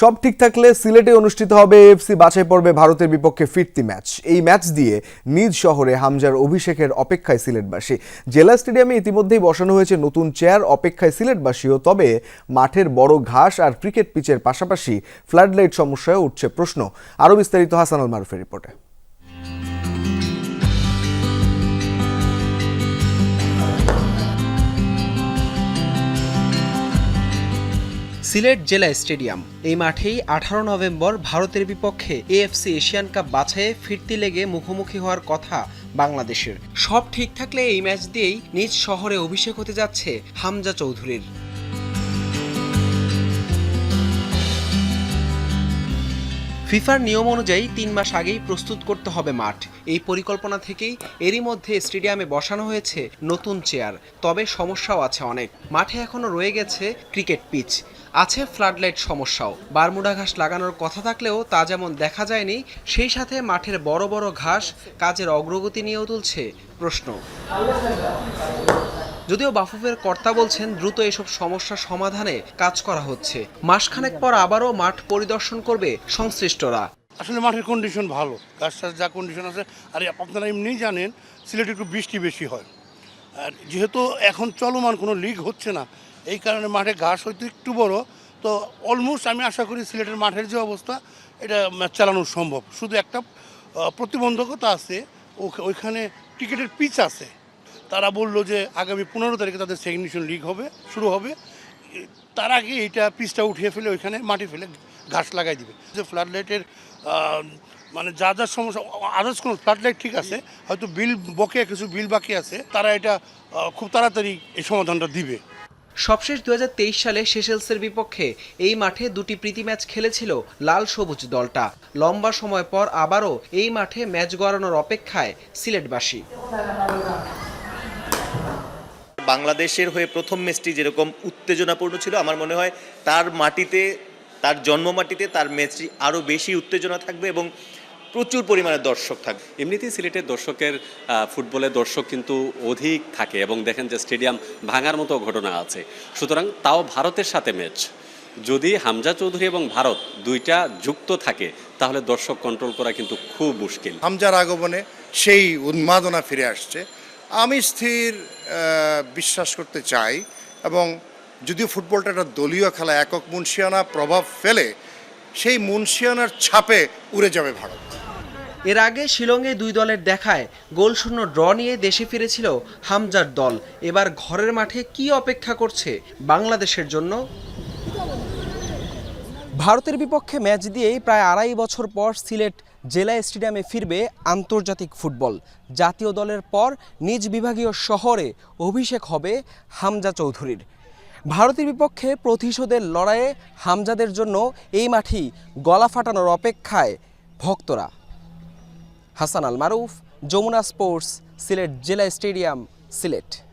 সব ঠিক থাকলে সিলেটে অনুষ্ঠিত হবে এফসি বাছাই পর্বে ভারতের বিপক্ষে ফিরতি ম্যাচ। এই ম্যাচ দিয়ে নিজ শহরে হামজার অভিষেকের অপেক্ষায় সিলেটবাসী। জেলা স্টেডিয়ামে ইতিমধ্যেই বসানো হয়েছে নতুন চেয়ার, অপেক্ষায় সিলেটবাসীও, তবে মাঠের বড় ঘাস আর ক্রিকেট পিচের পাশাপাশি ফ্লাডলাইট সমস্যায় উঠছে প্রশ্ন। আরও বিস্তারিত হাসান আল মারুফের রিপোর্টে। সিলেট জেলা স্টেডিয়াম। এই মাঠেই আঠারো নভেম্বর ভারতের বিপক্ষে এএফসি এশিয়ান কাপ বাছাইয়ে ফিরতি লেগে মুখোমুখি হওয়ার কথা বাংলাদেশের। সব ঠিক থাকলে এই ম্যাচ দিয়েই নিজ শহরে অভিষেক হতে যাচ্ছে হামজা চৌধুরীর। ফিফার নিয়ম অনুযায়ী তিন মাস আগেই প্রস্তুত করতে হবে মাঠ। এই পরিকল্পনা থেকেই এরই মধ্যে স্টেডিয়ামে বসানো হয়েছে নতুন চেয়ার। তবে সমস্যাও আছে অনেক। মাঠে এখনও রয়ে গেছে ক্রিকেট পিচ। আছে ফ্লাডলাইট সমস্যাও। বারমুডা ঘাস লাগানোর কথা থাকলেও তা যেমন দেখা যায়নি, সেই সাথে মাঠের বড় বড় ঘাস কাজের অগ্রগতি নিয়েও তুলছে প্রশ্ন। যদিও বাফুফের কর্তা বলছেন, দ্রুত এসব সমস্যা সমাধানে কাজ করা হচ্ছে। মাসখানেক পর আবারও মাঠ পরিদর্শন করবে সংশ্লিষ্টরা। আসলে মাঠের কন্ডিশন ভালো। গাছটার যা কন্ডিশন আছে, আর আপনারা এমনিই জানেন, সিলেটে একটু বৃষ্টি বেশি হয়। আর যেহেতু এখন চলমান কোনো লিগ হচ্ছে না এই কারণে মাঠে ঘাস হয়তো একটু বড়, তো অলমোস্ট আমি আশা করি সিলেটের মাঠের যে অবস্থা, এটা চালানো সম্ভব। শুধু একটা প্রতিবন্ধকতা আছে ওইখানে ক্রিকেটের পিচ আছে। তারা বলল যে আগামী পনেরো তারিখে তাদের সেকেন্ড ডিভিশন লিগ হবে, শুরু হবে। তার আগে এইটা পিচটা উঠিয়ে ফেলে ওইখানে মাটি ফেলে ঘাস লাগাই দিবে। যে ফ্লাড লাইটের মানে যা যা সমস্যা, আদার্স কোনো ফ্লাড লাইট ঠিক আছে, হয়তো বিল বকে কিছু বিল বাকি আছে, তারা এটা খুব তাড়াতাড়ি এই সমাধানটা দিবে। সবশেষ দু হাজার তেইশ সালে সেশেলসের বিপক্ষে এই মাঠে দুটি প্রীতি ম্যাচ খেলেছিল লাল সবুজ দলটা। লম্বা সময় পর আবারও এই মাঠে ম্যাচ গড়ানোর অপেক্ষায় সিলেটবাসী। বাংলাদেশের হয়ে প্রথম ম্যাচটি যেরকম উত্তেজনাপূর্ণ ছিল, আমার মনে হয় তার মাটিতে, তার জন্ম মাটিতে তার ম্যাচটি আরও বেশি উত্তেজনা থাকবে এবং প্রচুর পরিমাণে দর্শক থাকবে এমনিতেই সিলেটের দর্শকের ফুটবলের দর্শক কিন্তু অধিক থাকে এবং দেখেন যে স্টেডিয়াম ভাঙার মতো ঘটনা আছে। সুতরাং তাও ভারতের সাথে ম্যাচ যদি হামজা চৌধুরী এবং ভারত দুইটা যুক্ত থাকে তাহলে দর্শক কন্ট্রোল করা কিন্তু খুব মুশকিল। হামজার আগমনে সেই উন্মাদনা ফিরে আসছে। আমি স্থির বিশ্বাস করতে চাই এবং যদিও ফুটবলটা একটা দলীয় খেলা একক মুন্সিয়ানা প্রভাব ফেলে সেই মুন্সিয়ানার ছাপে উড়ে যাবে ভারত। এর আগে শিলংয়ে দুই দলের দেখায় গোলশূন্য ড্র নিয়ে দেশে ফিরেছিল হামজার দল। এবার ঘরের মাঠে কি অপেক্ষা করছে বাংলাদেশের জন্য? ভারতের বিপক্ষে ম্যাচ দিয়েই প্রায় আড়াই বছর পর সিলেট জেলা স্টেডিয়ামে ফিরবে আন্তর্জাতিক ফুটবল। জাতীয় দলের পর নিজ বিভাগীয় শহরে অভিষেক হবে হামজা চৌধুরীর। ভারতের বিপক্ষে প্রতিশোধের লড়াইয়ে হামজাদের জন্য এই মাঠই গলা ফাটানোর অপেক্ষায় ভক্তরা। হাসান আল মারুফ যমুনা স্পোর্টস, সিলেট জেলা স্টেডিয়াম, সিলেট।